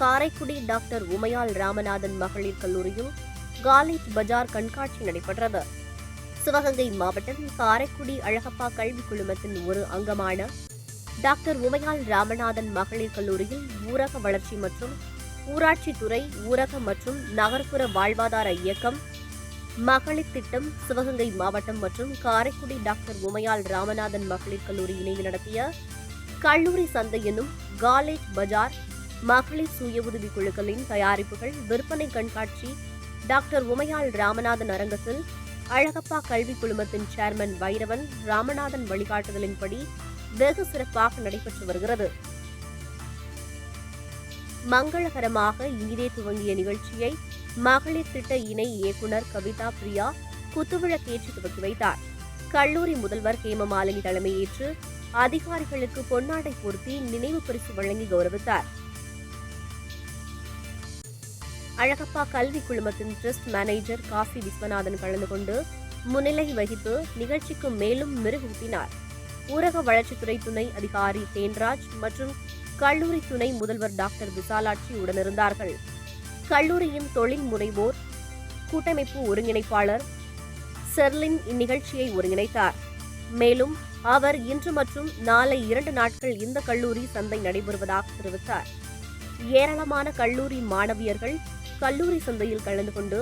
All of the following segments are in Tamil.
காரைக்குடி டாக்டர் உமையால் ராமநாதன் மகளிர் கல்லூரியில் காலித் பஜார் கண்காட்சி நடைபெற்றது. சிவகங்கை மாவட்டம் காரைக்குடி அழகப்பா கல்விக் குழுமத்தின் ஒரு அங்கமான டாக்டர் உமையால் ராமநாதன் மகளிர் கல்லூரியில் ஊரக வளர்ச்சி மற்றும் ஊராட்சித்துறை ஊரக மற்றும் நகர்ப்புற வாழ்வாதார இயக்கம் மகளிர் திட்டம் சிவகங்கை மாவட்டம் மற்றும் காரைக்குடி டாக்டர் உமையால் ராமநாதன் மகளிர் கல்லூரி இணைந்து நடத்திய கல்லூரி சந்தை என்னும் காலேஜ் பஜார் மகளிர் சுய உதவிக் குழுக்களின் தயாரிப்புகள் விற்பனை கண்காட்சி டாக்டர் உமையால் ராமநாதன் அரங்கத்தில் அழகப்பா கல்வி குழுமத்தின் சேர்மன் வைரவன் ராமநாதன் வழிகாட்டுதலின்படி வெகு சிறப்பாக நடைபெற்று வருகிறது. மங்களகரமாக இனிதே துவங்கிய நிகழ்ச்சியை மகளிர் திட்ட இணை இயக்குனர் கவிதா பிரியா குத்துவிளக்கேற்றி துவக்கி வைத்தார். கல்லூரி முதல்வர் ஹேமமாலினி தலைமையேற்று அதிகாரிகளுக்கு பொன்னாடை பொருத்தி நினைவு பரிசு வழங்கி கௌரவித்தார். அழகப்பா கல்வி குழுமத்தின் ட்ரஸ்ட் மேனேஜர் காசி விஸ்வநாதன் கலந்து கொண்டு முன்னிலை வகித்து நிகழ்ச்சிக்கு மேலும் மெருகூட்டினார். ஊரக வளர்ச்சித்துறை துணை அதிகாரி தேன்ராஜ் மற்றும் கல்லூரி துணை முதல்வர் டாக்டர் விசாலாட்சி உடனிருந்தார்கள். கல்லூரியின் தொழில் முனைவோர் கூட்டமைப்பு ஒருங்கிணைப்பாளர் செர்லின் இந்நிகழ்ச்சியை ஒருங்கிணைத்தார். மேலும் அவர் இன்று மற்றும் நாளை இரண்டு நாட்கள் இந்த கல்லூரி சந்தை நடைபெறுவதாக தெரிவித்தார். ஏராளமான கல்லூரி மாணவியர்கள் கல்லூரி சந்தையில் கலந்து கொண்டு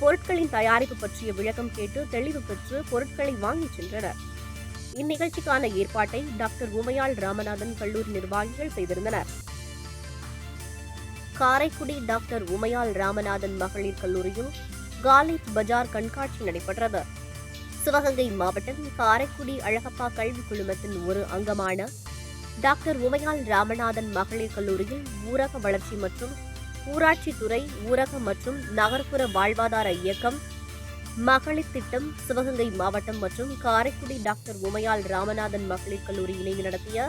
பொருட்களின் தயாரிப்பு பற்றிய விளக்கம் கேட்டு தெளிவு பெற்று பொருட்களை வாங்கிச் சென்றனர். இந்நிகழ்ச்சிக்கான ஏற்பாட்டை டாக்டர் உமையாள் ராமநாதன் கல்லூரி நிர்வாகிகள் செய்திருந்தனர். காரைக்குடி டாக்டர் உமையாள் ராமநாதன் மகளிர் கல்லூரியில் காலித் பஜார் கண்காட்சி நடைபெற்றது. சிவகங்கை மாவட்டம் காரைக்குடி அழகப்பா கல்வி குழுமத்தின் ஒரு அங்கமான டாக்டர் உமையாள் ராமநாதன் மகளிர் கல்லூரியில் ஊரக வளர்ச்சி மற்றும் ஊராட்சித்துறை ஊரக மற்றும் நகர்ப்புற வாழ்வாதார இயக்கம் மகளிர் திட்டம் சிவகங்கை மாவட்டம் மற்றும் காரைக்குடி டாக்டர் உமையால் ராமநாதன் மகளிர் கல்லூரி இணைந்து நடத்திய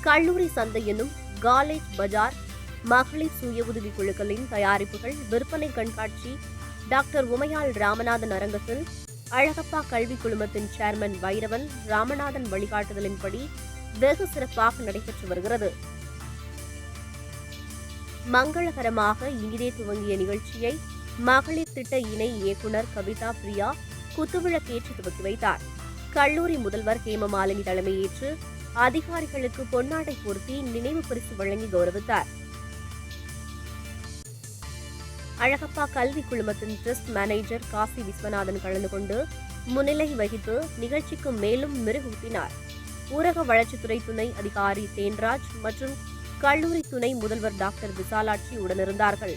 கல்லூரி சந்தை எனும் காலேஜ் பஜார் மகளிர் சுய உதவிக் குழுக்களின் தயாரிப்புகள் விற்பனை கண்காட்சி டாக்டர் உமையாள் ராமநாதன் அரங்கத்தில் அழகப்பா கல்விக் குழுமத்தின் சேர்மன் வைரவன் ராமநாதன் வழிகாட்டுதலின்படி வெகு சிறப்பாக நடைபெற்று வருகிறது. மங்களகரமாக இனிதே துவங்கிய நிகழ்ச்சியை மகளிர் திட்ட இணை இயக்குநர் கவிதா பிரியா குத்துவிளக்கேற்றி துவக்கி வைத்தார். கல்லூரி முதல்வர் ஹேமமாலினி தலைமையேற்று அதிகாரிகளுக்கு பொன்னாடை பொருத்தி நினைவு பரிசு வழங்கி கௌரவித்தார். அழகப்பா கல்வி குழுமத்தின் ட்ரஸ்ட் மேனேஜர் காசி விஸ்வநாதன் கலந்து கொண்டு முன்னிலை வகித்து நிகழ்ச்சிக்கு மேலும் மெருகூட்டினார். ஊரக வளர்ச்சித்துறை துணை அதிகாரி தேன்ராஜ் மற்றும் கல்லூரி துணை முதல்வர் டாக்டர் விசாலாட்சி உடனிருந்தார்கள்.